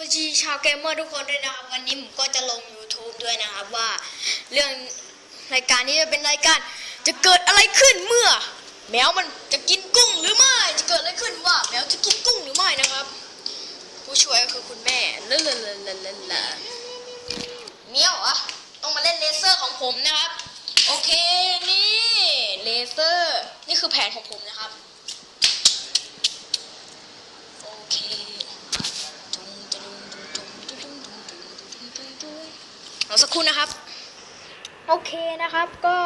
วัสดีชาวเกมเมอร์ทุกคนด้วยนะครับวันนี้ผมก็จะลง YouTube ด้วยนะครับว่าเรื่องรายการนี้จะเป็นรายการจะเกิดอะไรขึ้นเมื่อ แมวมันจะกินกุ้งหรือไม่จะเกิดอะไรขึ้นว่าแมวจะกินกุ้งหรือไม่นะครับ ผู้ช่วยก็คือคุณแม่เลอะเลอะเลอะเลอะเลอะเลเมียวอะต้องมาเล่นเลเซอร์ของผมนะครับ โอเคนี่เลเซอร์นี่คือแผนของผมนะครับโอเค รอสักครู่นะครับ โอเคนะครับก็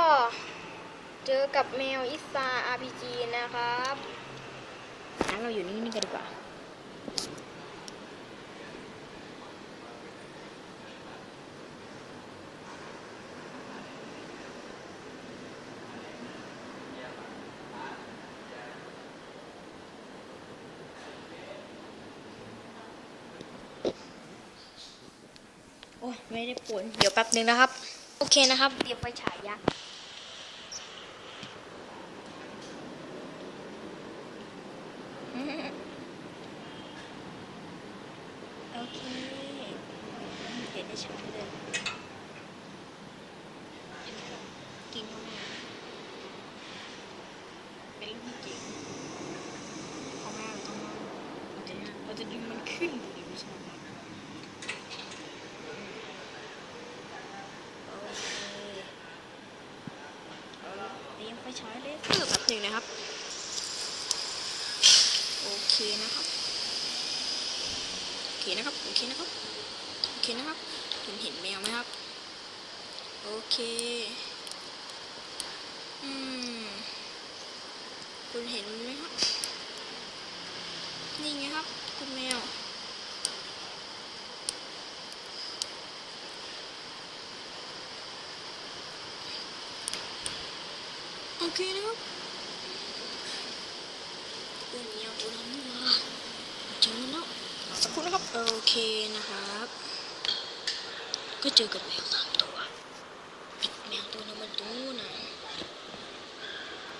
เจอกับแมวอิสา RPG นะครับงั้นเราอยู่นี่นี่กันดีกว่า โอ้ยไม่ได้ผลเดี๋ยวแป๊บหนึ่งนะครับ โอเคนะครับเตรียมไฟฉายยักษ์อืมโอเคเห็นได้ชัดเลยกินเข้ามาเป็นลูกจริงเอามาเอามาเราจะเราจะดึงมันขึ้นดูดิไม่ใช่ไหม โอเค ใช้เลเซอร์แบบหนึ่งนะครับ โอเคนะครับ โอเคนะครับ โอเคนะครับ โอเคนะครับคุณเห็นแมวไหมครับ โอเค อืม คุณเห็นไหมครับ นี่ไงครับ คุณแมว โอเคนะครับเรื่องนี้เอาตัวนั้นนี่มาเจอแล้วรอสักครู่นะครับ โอเคนะครับ ก็เจอกับแมวสามตัวแมวตัวนั้นมันตู้นะ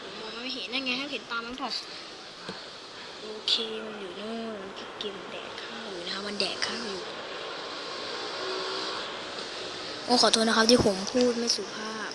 มมองไม่เห็นนั่นไงครับเห็นตามันเปล่าโอเคมันอยู่นู่นก็กินแดกข้าวอยู่นะครับมันแดกข้าวอยู่ โอ้ขอโทษนะครับที่ผมพูดไม่สุภาพ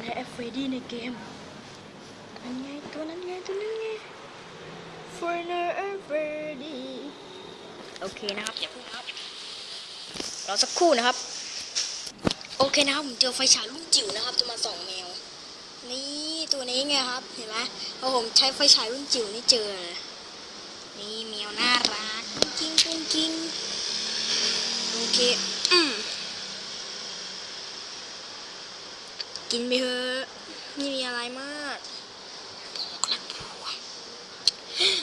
ในแอฟเฟดี้ในเกมนั่นไงตัวนั้นไงตัวนั้นไงไฟในแอฟเฟรดี้โอเคนะครับอย่าพูดครับรอสักครู่นะครับ โอเคนะครับผมเจอไฟฉายรุ่นจิ๋วนะครับจะมาส่องแมว นี่ตัวนี้ไงครับเห็นไหมพอผมใช้ไฟฉายรุ่นจิ๋วนี่เจอ นี่แมวน่ารักกุ้งกิ้งกุ้งกิ้งโอเคอืม กินไปเถอะไม่มีอะไรมาก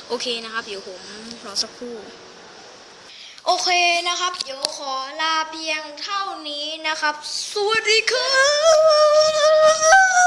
โอเคนะครับ เดี๋ยวผมรอสักครู่ โอเคนะครับ เดี๋ยวขอลาเพียงเท่านี้นะครับ สวัสดีครับ